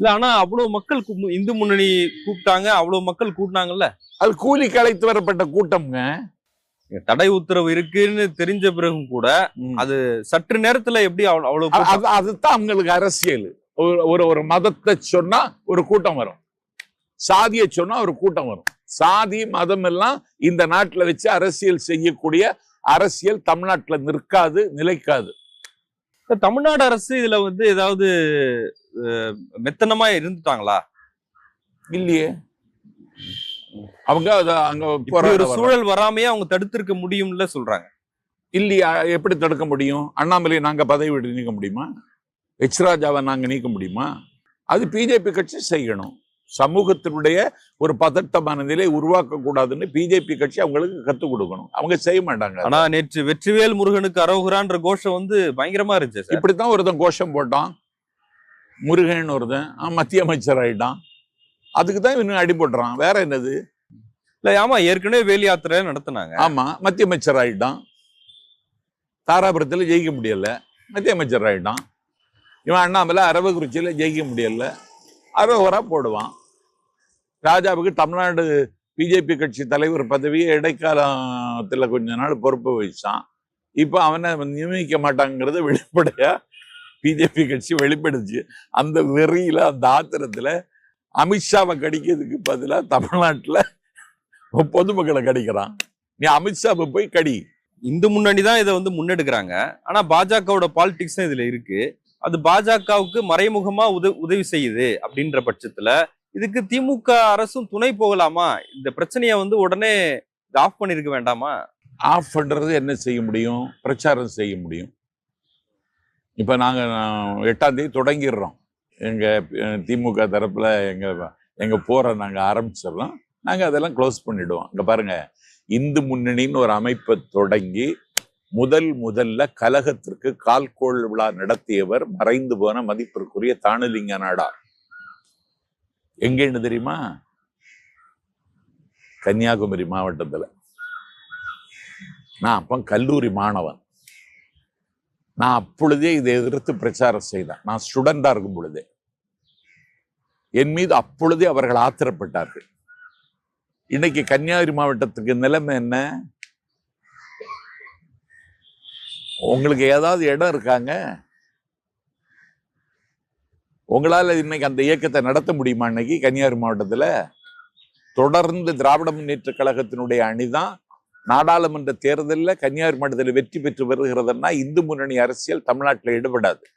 இல்ல ஆனா அவ்வளவு மக்கள் இந்து முன்னணி கூப்பிட்டாங்க அவ்வளவு மக்கள் கூட்டினாங்கல்ல? அது கூலிக்கு அழைத்து வரப்பட்ட கூட்டம்ங்க. தடை உத்தரவு இருக்குன்னு தெரிஞ்ச பிறகும் கூட அது சற்று நேரத்துல எப்படி அவ்வளவு அதுதான் அவங்களுக்கு அரசியல். ஒரு- ஒரு ஒரு மதத்தை சொன்னா ஒரு கூட்டம் வரும். சாதியை சொன்னா ஒரு கூட்டம் வரும். சாதி மதம் எல்லாம் இந்த நாட்டுல வச்சு அரசியல் செய்யக்கூடிய அரசியல் தமிழ்நாட்டுல நிற்காது நிலைக்காது. தமிழ்நாடு அரசு இதுல வந்து ஏதாவது மெத்தனமா இருந்துட்டாங்களா? இல்லையே. அவங்க அங்க ஒரு. சூழல் வராமையே அவங்க தடுத்திருக்க முடியும்ல சொல்றாங்க. இல்லையா எப்படி தடுக்க முடியும்? அண்ணாமலையை நாங்க பதவி விட்டு நீக்க முடியுமா? எச் ராஜாவை நாங்க நீக்க முடியுமா? அது பிஜேபி கட்சி செய்யணும். சமூகத்தினுடைய ஒரு பதட்டமான நிலை உருவாக்க கூடாதுன்னு பிஜேபி கட்சி அவங்களுக்கு கத்துக் கொடுக்கணும். அவங்க செய்ய மாட்டாங்க ஆனா நேற்று வெற்றிவேல் முருகனுக்கு அரோகுரான்ற கோஷம் வந்து பயங்கரமா இருந்துச்சு இப்படித்தான் ஒருத்தன் கோஷம் போட்டான். முருகன் ஒருத்தன் மத்திய அமைச்சர் ஆயிட்டான் அதுக்கு தான் இவனு அடி போடுறான் வேற என்னது? இல்ல ஆமா ஏற்கனவே வேல் யாத்திரை நடத்துனாங்க. ஆமா மத்திய அமைச்சர் ஆயிட்டான் தாராபுரத்துல ஜெயிக்க முடியல. மத்திய அமைச்சர் ஆயிட்டான் இவன் அண்ணாமலை அரவக்குறிச்சியில ஜெயிக்க முடியல. அரோகரா போடுவான். ராஜாவுக்கு தமிழ்நாடு பிஜேபி கட்சி தலைவர் பதவியை இடைக்காலத்தில் கொஞ்ச நாள் பொறுப்பு வச்சான். இப்போ அவனை நியமிக்க மாட்டாங்கிறத வெளிப்படையாக பிஜேபி கட்சி வெளிப்படுச்சு. அந்த வெறியில் அந்த ஆத்திரத்தில் அமித்ஷாவை கடிக்கிறதுக்கு பதிலாக தமிழ்நாட்டில் பொதுமக்களை கடிக்கிறான். நீ அமித்ஷாவை போய் கடி. இந்து முன்னணி தான் இதை வந்து முன்னெடுக்கிறாங்க. ஆனால் பாஜகவோட பாலிடிக்ஸ் இதில் இருக்கு. அது பாஜகவுக்கு மறைமுகமாக உத உதவி செய்யுது அப்படின்ற பட்சத்தில் இதுக்கு திமுக அரசும் துணை போகலாமா? இந்த பிரச்சனையை வந்து உடனே ஆஃப் பண்ணிருக்க வேண்டாமா? ஆஃப் பண்றது என்ன செய்ய முடியும்? பிரச்சாரம் செய்ய முடியும். இப்போ நாங்கள் எட்டாம் தேதி தொடங்கிடுறோம். எங்கள் திமுக தரப்பில் எங்கள் எங்கள் போகிற நாங்கள் ஆரம்பிச்சிடலாம். நாங்கள் அதெல்லாம் க்ளோஸ் பண்ணிவிடுவோம் இங்கே பாருங்க இந்து முன்னணின்னு ஒரு அமைப்பை தொடங்கி முதல் முதல்ல கலகத்திற்கு கால்கோள் விழா நடத்தியவர் மறைந்து போன மதிப்பிற்குரிய தானுலிங்க நாடார். எங்கேன்னு தெரியுமா? கன்னியாகுமரி மாவட்டத்துல. நான் அப்போ கல்லூரி மாணவன். நான் அப்பொழுதே இதை எதிர்த்து பிரச்சாரம் செய்தேன். நான் ஸ்டூடெண்டா இருக்கும் பொழுதே. என் மீது அப்பொழுதே அவர்கள் ஆத்திரப்பட்டார்கள். இன்னைக்கு கன்னியாகுமரி மாவட்டத்துக்கு நிலைமை என்ன? உங்களுக்கு ஏதாவது இடம் இருக்காங்க? உங்களால் இன்னைக்கு அந்த இயக்கத்தை நடத்த முடியுமா இன்னைக்கு? கன்னியாகுமரி மாவட்டத்தில் தொடர்ந்து திராவிட முன்னேற்ற கழகத்தினுடைய அணிதான் நாடாளுமன்ற தேர்தலில் கன்னியாகுமரி மாவட்டத்தில் வெற்றி பெற்று வருகிறதுன்னா இந்து முன்னணி அரசியல் தமிழ்நாட்டில் ஈடுபடாது.